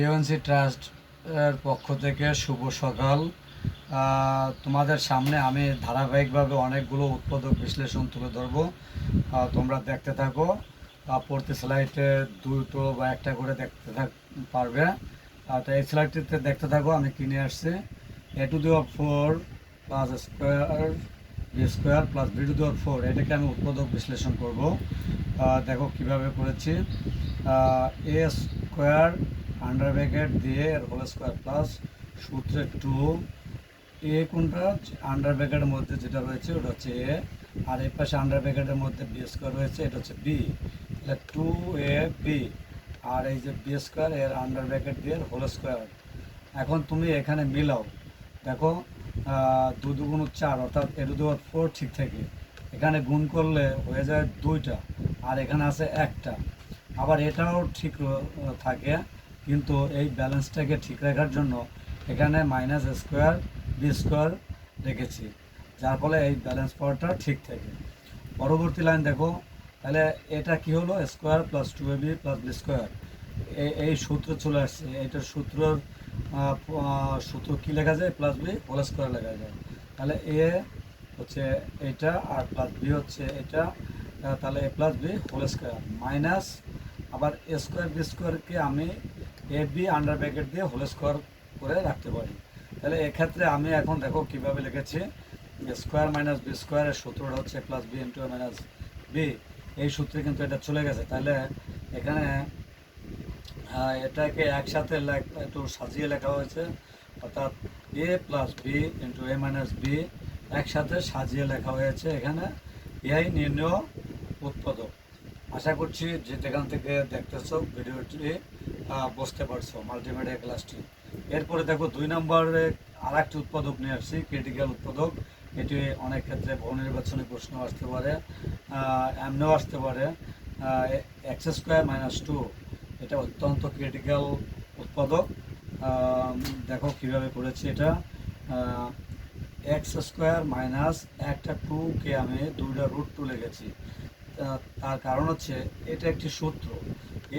UNC trust এর পক্ষ থেকে শুভ সকাল। তোমাদের সামনে আমি ধারাবাহিকভাবে অনেকগুলো উৎপাদক বিশ্লেষণ তুলে ধরবো। তোমরা দেখতে থাকো। প্রতি স্লাইডে দুটো বা একটা করে দেখতে থাক পারবে। তো এই স্লাইডটিতে দেখতে থাকো, আমি কিনে আসছি। A to the of four plus square b square plus b to the of four এটাকে আমি উৎপাদক বিশ্লেষণ করব। দেখো কীভাবে করেছি। এ স্কোয়ার আন্ডার ব্র্যাকেট দিয়ে এর হোল স্কোয়ার প্লাস সূত্রে টু এ কোনটা? আন্ডার ব্র্যাকেটের মধ্যে যেটা রয়েছে, ওটা হচ্ছে এ আর এই পাশে আন্ডার ব্র্যাকেটের মধ্যে বি স্কোয়ার রয়েছে, এটা হচ্ছে বি তাহলে টু এ বি আর এই যে বি স্কোয়ার এর আন্ডার ব্র্যাকেট দিয়ে হোল স্কোয়ার এখন তুমি এখানে মিলাও, দেখো দু দুগুণ চার, অর্থাৎ এ টু দেওয়ার ফোর ঠিক থাকে। এখানে গুণ করলে হয়ে যায় দুইটা, আর এখানে আছে একটা। আবার এটাও ঠিক থাকে কিন্তু এই ব্যালেন্সটাকে ঠিক রাখার জন্য এখানে মাইনাস স্কোয়ার বি স্কোয়ার রেখেছি, যার ফলে এই ব্যালেন্স পাওয়ারটা ঠিক থাকে। পরবর্তী লাইন দেখো, তাহলে এটা কি হলো? Square plus two a b plus b square. এই সূত্র চলে আসছে। এইটার সূত্রর সূত্র কি লেখা যায়? প্লাস বি হোল স্কোয়ার লেখা যায়। তাহলে এ হচ্ছে এটা, আর প্লাস বি হচ্ছে এটা তাহলে a plus b whole square minus আবার এ স্কোয়ার বি স্কোয়ারকে আমি এ বি আন্ডার ব্র্যাকেট দিয়ে হোল স্কোয়ার করে রাখতে পারি। তাহলে এক্ষেত্রে আমি এখন দেখো কীভাবে লিখেছি। স্কোয়ার মাইনাস বি স্কোয়ারের সূত্রটা হচ্ছে plus b into minus b এই সূত্রে কিন্তু এটা চলে গেছে। তাহলে এখানে এটাকে একসাথে একটু সাজিয়ে লেখা হয়েছে। অর্থাৎ a plus b into a minus b একসাথে সাজিয়ে লেখা হয়েছে এখানে। এই নির্ণয় উৎপাদক। আশা করছি যে যেখান থেকে দেখতেছো ভিডিওটি বুঝতে পারছ মাল্টিমিডিয়া ক্লাসটি এরপরে দেখো দুই নম্বরে আর একটি উৎপাদক নিয়ে আসছি ক্রিটিক্যাল উৎপাদক। এটি অনেক ক্ষেত্রে বহু নির্বাচনী প্রশ্ন আসতে পারে এমনিও আসতে পারে এক্স স্কোয়ার মাইনাস টু। এটা অত্যন্ত ক্রিটিক্যাল উৎপাদক। দেখো কীভাবে করেছি এটা। এক্স স্কোয়ার মাইনাস একটা টুকে আমি দুইটা রুট টু লিখেছি। তা- তার কারণ হচ্ছে এটা একটি সূত্র।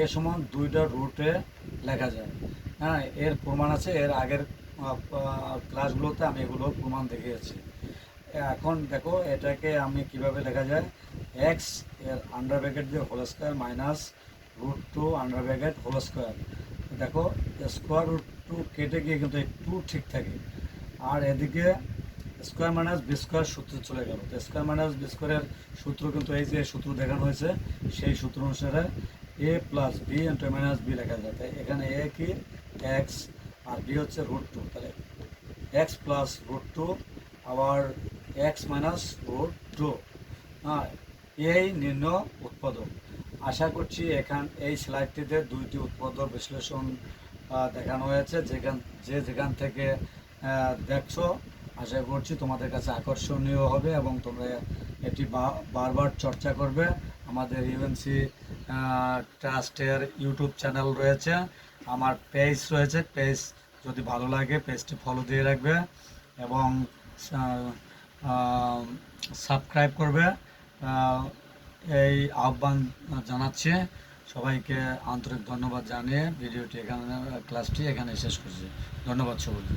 এ সমান দুইটা রুটে লেখা যায়। হ্যাঁ এর প্রমাণ আছে, এর আগের ক্লাসগুলোতে আমি এগুলো প্রমাণ দেখিয়েছি। এখন দেখো, এটাকে আমি কীভাবে লেখা যায়? এক্সের আন্ডার ব্র্যাকেট দিয়ে whole square minus root two under bracket whole square দেখো স্কোয়ার রুট টু কেটে গিয়ে কিন্তু এই টু ঠিক থাকে। আর এদিকে স্কোয়ার মাইনাস বি স্কোয়ার সূত্র চলে গেল। তো স্কোয়ার মাইনাস বি স্কোয়ারের সূত্র কিন্তু এই যে সূত্র দেখানো হয়েছে, সেই সূত্র অনুসারে a plus b into minus b লেখা যায়। তাই এখানে এ কি? এক্স আর বি হচ্ছে রুট টু তাহলে এক্স প্লাস রুট টু আবার এক্স মাইনাস রুট টু হ্যাঁ এই নিম্ন উৎপাদক। আশা করছি এখান, এই স্লাইডটিতে দুইটি উৎপাদক বিশ্লেষণ দেখানো হয়েছে। যেখান, যে যেখান থেকে দেখছ আশা করছি তোমাদের কাছে আকর্ষণীয় হবে এবং তোমরা এটি বারবার চর্চা করবে। আমাদের ইউএনসি ট্রাস্টের ইউটিউব চ্যানেল রয়েছে। আমার পেজ রয়েছে। পেজ যদি ভালো লাগে পেজটি ফলো দিয়ে রাখবে এবং সাবস্ক্রাইব করবে। এই আহ্বান জানাচ্ছি। সবাইকে আন্তরিক ধন্যবাদ জানিয়ে ভিডিওটি এখানে, ক্লাসটি এখানে শেষ করছি। ধন্যবাদ সবাইকে।